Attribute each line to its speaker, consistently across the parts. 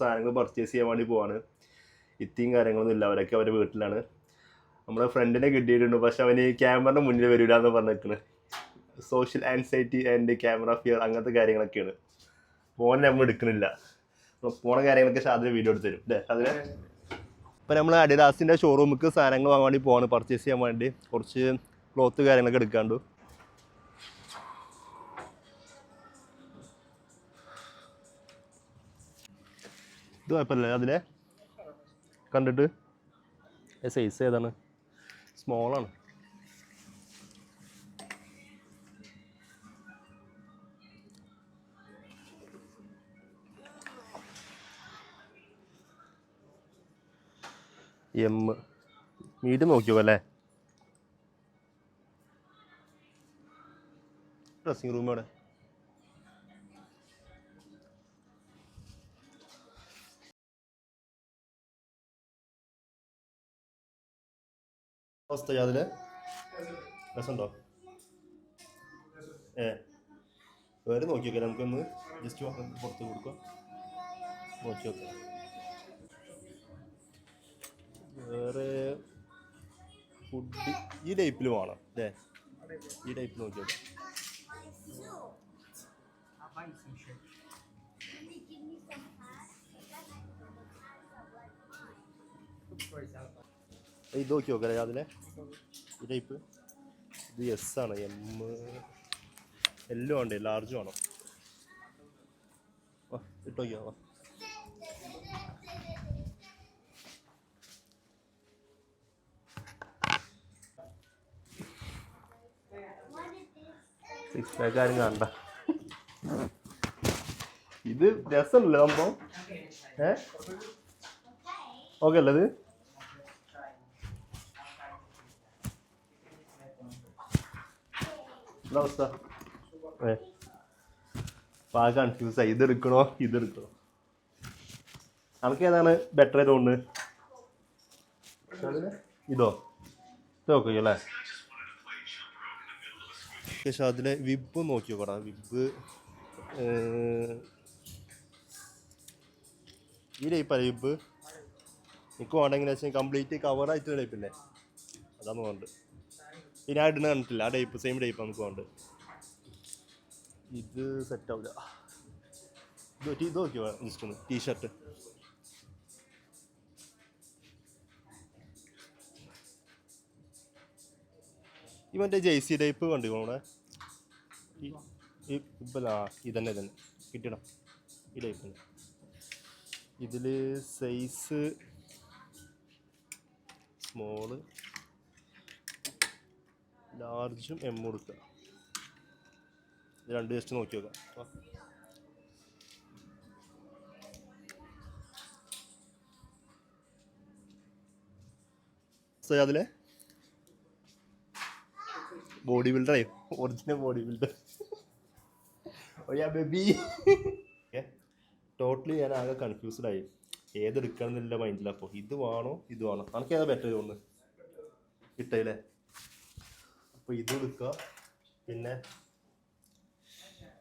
Speaker 1: സാധനങ്ങൾ പർച്ചേസ് ചെയ്യാൻ വേണ്ടി പോവാണ്. ഇത്തിയും കാര്യങ്ങളൊന്നും ഇല്ല. അവരൊക്കെ അവരുടെ വീട്ടിലാണ്. നമ്മുടെ ഫ്രണ്ടിനെ കിട്ടിയിട്ടുണ്ട്. പക്ഷെ അവന് ക്യാമറയുടെ മുന്നിൽ വരില്ല എന്ന് പറഞ്ഞിരിക്കുന്നത് social anxiety and camera fear അങ്ങനത്തെ കാര്യങ്ങളൊക്കെയാണ്. ഫോൺ നമ്മൾ എടുക്കുന്നില്ല പോണ കാര്യങ്ങളൊക്കെ ഷാദിന് വീഡിയോ എടുത്ത് തരും. അല്ലേ അതിന് ഇപ്പം നമ്മൾ അഡിഡാസിന്റെ ഷോറൂമിക്ക് സാധനങ്ങൾ വാങ്ങാൻ വേണ്ടി പോവാണ്. പർച്ചേസ് ചെയ്യാൻ വേണ്ടി. കുറച്ച് ക്ലോത്ത് കാര്യങ്ങളൊക്കെ എടുക്കാണ്ട്. ഇത് കുഴപ്പമില്ല. അതിലെ കണ്ടിട്ട്? സൈസ് ഏതാണ്? സ്മോളാണ് എം മീഡിയം നോക്കിയോ അല്ലേ? ഡ്രസ്സിങ് റൂം അവിടെ അവസ്ഥ അതിൽ രസമുണ്ടോ? ഏ. വേറെ നോക്കി നോക്കാം നമുക്കൊന്ന് ജസ്റ്റ് പുറത്ത് കൊടുക്കാം. നോക്കി നോക്കാം വേറെ ഫുഡ് ഈ ടൈപ്പിൽ വേണം അല്ലേ? ഈ ടൈപ്പ് നോക്കി നോക്കാം ഇത് നോക്കി നോക്കാം അതിലെ? ടൈപ്പ് ഇത് എസ് ആണ് എം എല്ലോ ഉണ്ട് ലാർജ് വാ ഇട്ട് നോക്കിയോ? സിക്സ് പാക്ക് ആരും കാണണ്ട. ഇത് രസമല്ലേ സംഭവം. ഏ? ഓക്കെ അല്ലേ ഇത്? അവസ്ഥ ഏ. പാക കൺഫ്യൂസ് ആയി. ഇത് എടുക്കണോ ഇത് എടുക്കണോ നമുക്ക് ഏതാണ് ബെറ്റർ തോന്നുന്നത് ഇതോ? ഇത് നോക്കിയോ അല്ലേ പക്ഷെ അതിലെ വിബ് നോക്കി നോക്കടാ വിബ് ഈ ടൈപ്പല്ല വിബ്? എനിക്ക് വേണമെങ്കിൽ വെച്ചാൽ കംപ്ലീറ്റ് കവർ ആയിട്ടുള്ള ടൈപ്പില്ലേ അതാണ് വേണ്ടത് ഈ ഞാൻ ഇടുന്ന കണ്ടിട്ടില്ല. ആ ടൈപ്പ് സെയിം ടൈപ്പ് നമുക്ക് വേണ്ടത്. ഇത് സെറ്റ് ആവില്ല ഇത് നോക്കി- ഇത് നോക്കി ജസ്റ്റ് ഒന്ന്? ടീഷർട്ട് ഈ മറ്റേ ജെയ്സി ടൈപ്പ് കണ്ടു നമ്മുടെ ഇപ്പല്ല ഇതന്നെ ഇതന്നെ. കിട്ടണം. ഈ ടൈപ്പ് തന്നെ. ഇതിൽ സൈസ് സ്മോൾ ലാർജും എം കൊടുക്കുക ഇത് രണ്ട് ജസ്റ്റ് നോക്കി നോക്കാം. സോ അതിലെ body ബിൽഡറായി original body builder. Oh yeah baby totally ഞാൻ ആകെ കൺഫ്യൂസ്ഡ് ആയി. ഏതെടുക്കണം എന്നില്ല മൈൻഡിൽ അപ്പോൾ ഇത് വേണോ? ഇത് വേണോ. നമുക്ക് ഏതാ ബെറ്റർ തോന്നുന്നു കിട്ടയില്ലേ? അപ്പോൾ ഇത് എടുക്കുക. പിന്നെ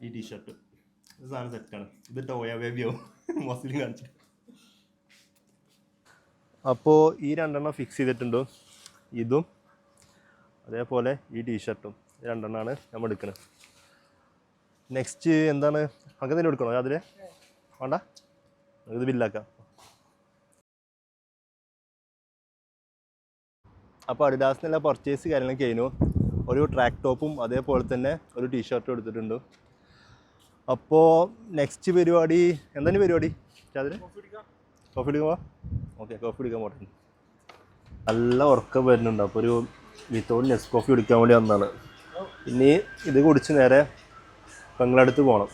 Speaker 1: ഈ ടീഷർട്ട് ഇത് സാധനം സെറ്റാണ് ഇത് ടോയ ബേബിയോ മസിലും കാണിച്ചു അപ്പോൾ ഈ രണ്ടെണ്ണം ഫിക്സ് ചെയ്തിട്ടുണ്ട്? ഇതും അതേപോലെ ഈ ടീഷർട്ടും രണ്ടെണ്ണമാണ് നമ്മൾ എടുക്കുന്നത്. നെക്സ്റ്റ് എന്താണ്? അങ്ങനെ തന്നെ എടുക്കണോ? അതിൽ വേണ്ട. ഇത് ബില്ലാക്കാം അപ്പോൾ അഡിഡാസിനെല്ലാം പർച്ചേസ് കാര്യങ്ങളൊക്കെ കഴിഞ്ഞു. ഒരു ട്രാക്ക് ടോപ്പും അതേപോലെ തന്നെ ഒരു ടീഷർട്ടും എടുത്തിട്ടുണ്ട്. അപ്പോൾ നെക്സ്റ്റ് പരിപാടി എന്താണ് പരിപാടി? അതിൽ കോഫി എടുക്കാൻ ഓക്കെ കോഫി എടുക്കാൻ പോട്ടെ. നല്ല ഉറക്കം വരുന്നുണ്ട്. അപ്പോൾ ഒരു വിത്തൗട്ട് നെസ് കോഫി കുടിക്കാൻ വേണ്ടി വന്നതാണ്. ഇനി ഇത് കുടിച്ച് നേരെ പെങ്ങളടുത്ത് പോകണം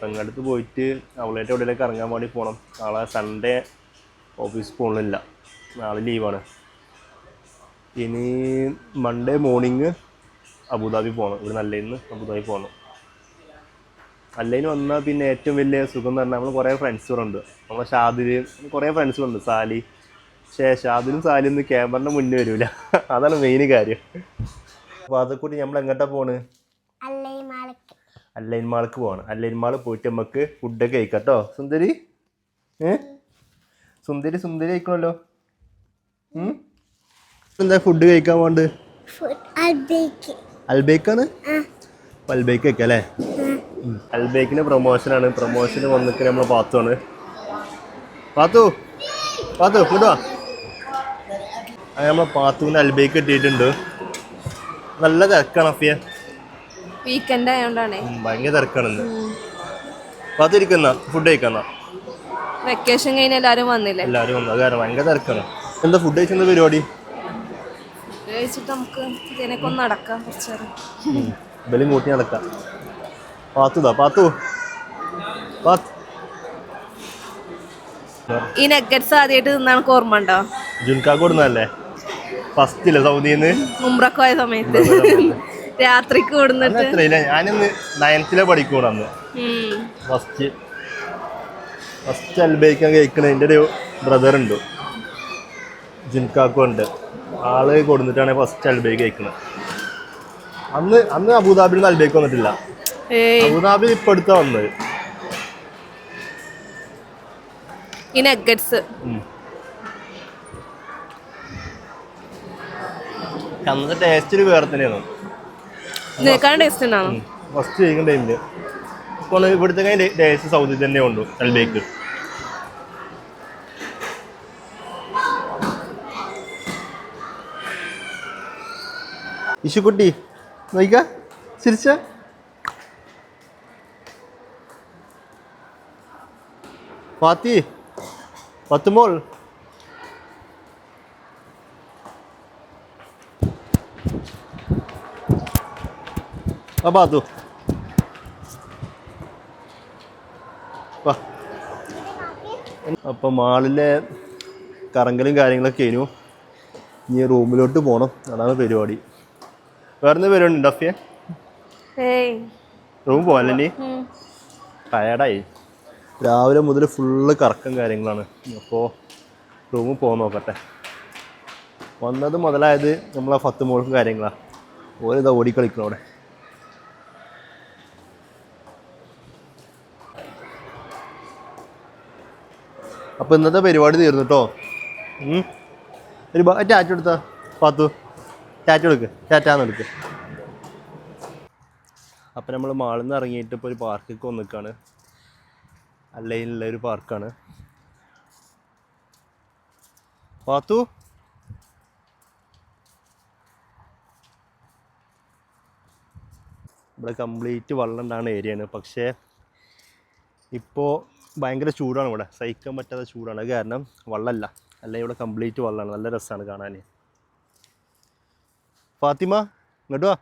Speaker 1: പെങ്ങളടുത്ത് പോയിട്ട് അവളേറ്റ് എവിടെയൊക്കെ ഇറങ്ങാൻ വേണ്ടി പോകണം നാളെ സൺഡേ ഓഫീസ് പോകണില്ല നാളെ ലീവാണ് ഇനി മൺഡേ മോർണിംഗ് അബുദാബി പോകണം ഇവിടെ നല്ലയിന്ന് അബുദാബി പോകണം അല്ലേന് വന്നാൽ പിന്നെ ഏറ്റവും വലിയ സുഖം എന്ന് പറഞ്ഞാൽ നമ്മൾ കുറേ ഫ്രണ്ട്സുകളുണ്ട് നമ്മളെ ഷാദിൽ കുറേ ഫ്രണ്ട്സുകളുണ്ട് സാലി. പക്ഷേ ഷാദിലും സാലിയൊന്നും ക്യാമറിന്റെ മുന്നേ വരില്ല അതാണ് മെയിൻ കാര്യം. അപ്പോൾ അതൊക്കെ നമ്മൾ എങ്ങോട്ടാ പോണ്? അല്ലൈൻ മാൾക്ക് പോകണം അല്ലൈൻ മാൾ പോയിട്ട് നമുക്ക് ഫുഡൊക്കെ കഴിക്കാം കേട്ടോ സുന്ദരി? ഏ? സുന്ദരി സുന്ദരി കഴിക്കണല്ലോ. എന്താ ഫുഡ് കഴിക്കാൻ പോണ്ട് അൽബേക്കാണ്? അൽബേക്കൊക്കെ അല്ലേ? അൽബേക്കിന് പ്രൊമോഷനാണ് പ്രൊമോഷന് വന്നിട്ട് നമ്മൾ പാത്തുവാണ് പാത്തു പാത്തു കൂട്ടുവാ അത് നമ്മൾ പാത്തുവിന് അൽബേക്ക് കിട്ടിയിട്ടുണ്ട്. നല്ല തിരക്കാണ് അഫിയ.
Speaker 2: വീക്കെൻഡ് ആയതുകൊണ്ടാണ്
Speaker 1: ഭയങ്കര തിരക്കാണ് പാത്തു ഇരിക്കുന്ന ഫുഡ് കഴിക്കുന്ന
Speaker 2: വെക്കേഷൻ കഴിഞ്ഞ് എല്ലാരും വന്നില്ലേ?
Speaker 1: എല്ലാവരും വന്നു. കാരണം ഭയങ്കര തിരക്കാണ്. എന്താ ഫുഡ് കഴിച്ചെന്താ പരിപാടി?
Speaker 2: കഴിച്ചിട്ട് നമുക്ക് ഇതിനൊക്കെ ഒന്ന് നടക്കാം കുറച്ചേരം
Speaker 1: ബലി കൂട്ടി നടക്കാം. പാത്തുതാ പാത്തു. പാത്ത്.
Speaker 2: ഈ നെഗറ്റ്സ് ആദ്യമായിട്ട് തിന്നാണ് ഓർമ്മ ഉണ്ടോ?
Speaker 1: ജുൻകാക്ക് കൊടുന്നല്ലേ ഇല്ല സൗദിന്ന്?
Speaker 2: മുമ്പ്രൊക്കെ പോയ സമയത്ത്. രാത്രിക്ക് കൊടുന്നിട്ട്.
Speaker 1: ഞാനിന്ന് നയൻത്തിലെ പഠിക്കൂടെ അന്ന്. ഫസ്റ്റ് ഫസ്റ്റ് അൽബേക്കാൻ കഴിക്കണ എന്റെ ഒരു ബ്രദർ ഉണ്ട്. ജിൻകാക്കും ഉണ്ട് ആൾ കൊടുത്തിട്ടാണ് ഫസ്റ്റ് അൽബേക്ക് കഴിക്കുന്നത്. അന്ന് അന്ന് അബുദാബിയിൽ നിന്ന് അൽബേക്ക് വന്നിട്ടില്ല. അബുദാബി ഇപ്പൊ അടുത്ത വന്നത്.
Speaker 2: ഈ നെഗറ്റ്സ്
Speaker 1: ഉം. അന്നത്തെ ടേസ്റ്റ് ഒരു വേറെ തന്നെയാണ്
Speaker 2: ടേസ്റ്റ് ഉണ്ടാണോ
Speaker 1: ഫസ്റ്റ് കഴിക്കുന്ന ടൈമിൽ ഇവിടുത്തെ ടേസ്റ്റ് സൗദി തന്നെ ഉണ്ട് അൽബേക്ക്. ഇശുക്കുട്ടി നോക്ക ചിരിച്ച. ഫാത്തി പത്തുമോൾ. പാത്തു. അപ്പം മാളിലെ കറങ്ങലും കാര്യങ്ങളൊക്കെ കഴിഞ്ഞു. ഇനി റൂമിലോട്ട് പോകണം അതാണ് പരിപാടി. വേറെ
Speaker 2: പേരുണ്ട്
Speaker 1: റൂം പോകാനല്ലേ നീ ടയർഡായി രാവിലെ മുതൽ ഫുള്ള് കറക്കം കാര്യങ്ങളാണ്. അപ്പോൾ റൂമിൽ പോകാൻ നോക്കട്ടെ. വന്നത് മുതലായത് നമ്മളെ ഫത്ത് മോൾക്കും കാര്യങ്ങളാണ് ഓരിതാ ഓടിക്കളിക്കണം അവിടെ. അപ്പോൾ ഇന്നത്തെ പരിപാടി തീർന്നു കേട്ടോ ഒരു ബാറ്റ് ആറ്റെടുത്താ പാത്തു. ടാറ്റ എടുക്ക് ടാറ്റാന്ന് എടുക്ക്. അപ്പം നമ്മൾ മാളിൽ നിന്ന് ഇറങ്ങിയിട്ട് ഇപ്പോൾ ഒരു പാർക്കിലേക്ക് വന്നിക്കാണ്. അല്ലയിലുള്ള ഒരു പാർക്കാണ്. പാത്തു? ഇവിടെ കംപ്ലീറ്റ് വെള്ളം ഉണ്ടാകുന്ന ഏരിയയാണ്. പക്ഷേ ഇപ്പോൾ ഭയങ്കര ചൂടാണ് ഇവിടെ. സഹിക്കാൻ പറ്റാത്ത ചൂടാണ്. കാരണം വെള്ളമല്ല അല്ല ഇവിടെ കംപ്ലീറ്റ് വെള്ളമാണ് നല്ല രസമാണ് കാണാൻ ഫാത്തിമ ഇങ്ങോട്ട് വാ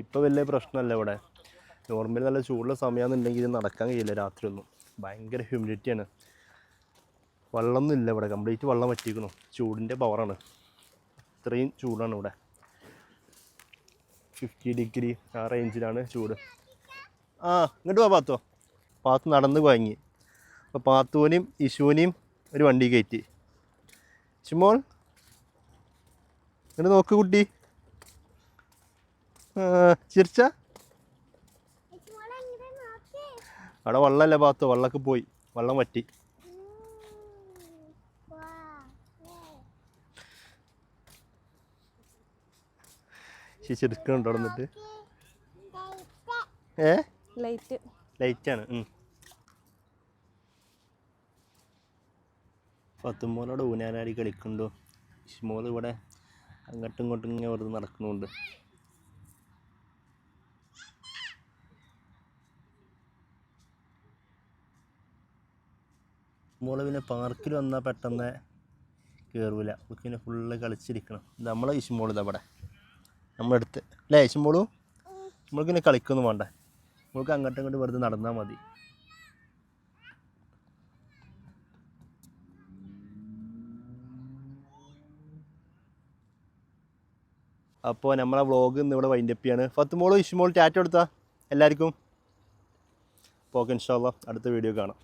Speaker 1: ഇപ്പോൾ വലിയ പ്രശ്നമല്ല ഇവിടെ. നോർമലി നല്ല ചൂടുള്ള സമയമാണെന്നുണ്ടെങ്കിൽ ഇത് നടക്കാൻ കഴിയില്ല രാത്രിയൊന്നും. ഭയങ്കര ഹ്യൂമിഡിറ്റിയാണ് വെള്ളമൊന്നും ഇല്ല ഇവിടെ. കംപ്ലീറ്റ് വെള്ളം വറ്റിക്കണം ചൂടിന്റെ പവറാണ് ഇത്രയും ചൂടാണ് ഇവിടെ. ഫിഫ്റ്റി ഡിഗ്രി ആ റേഞ്ചിലാണ് ചൂട്. ആ ഇങ്ങോട്ട് വാ പാത്തോ. പാത്ത് നടന്ന് കുഴങ്ങി. അപ്പോൾ പാത്തുവിനെയും ഇശുവിനെയും ഒരു വണ്ടി കയറ്റി. ചുമോൾ ഇങ്ങോട്ട് നോക്ക് കുട്ടി. ചിരിച്ച? അവിടെ വള്ളമല്ല പാത്തു? വെള്ളമൊക്കെ പോയി. വള്ളം വറ്റി. ചിരിക്കണുണ്ടോ എന്നിട്ട് നിന്നിട്ട്? ഏ?
Speaker 2: ലൈറ്റ്
Speaker 1: ലൈറ്റാണ് പത്തുമോനോട് ഊനാനാടി കളിക്കുന്നുണ്ടോ ഇഷ്മോൾ ഇവിടെ അങ്ങോട്ടും ഇങ്ങോട്ടും ഇങ്ങനെ വെറുതെ നടക്കുന്നുണ്ട്. മോൾ പിന്നെ പാർക്കിൽ വന്നാൽ പെട്ടെന്ന് കയറൂല അവൾക്ക് പിന്നെ ഫുള്ള് കളിച്ചിരിക്കണം. നമ്മളെ ഇഷ്മോൾ ഇതാ ഇവിടെ. നമ്മളെടുത്ത് അല്ലേ ഇഷ്മോളു? നമ്മൾക്ക് പിന്നെ കളിക്കൊന്നും വേണ്ട. നമുക്ക് അങ്ങോട്ടും ഇങ്ങോട്ടും വെറുതെ നടന്നാൽ മതി. അപ്പോൾ നമ്മളെ വ്ളോഗ് ഇന്ന് ഇവിടെ വൈൻഡപ്പ് ചെയ്യാണ്. ഫത്തുമോളും ഇഷ്മോളും ടാറ്റ എടുത്താൽ എല്ലാവർക്കും? അപ്പോൾ ഓക്കെ അടുത്ത വീഡിയോ കാണാം.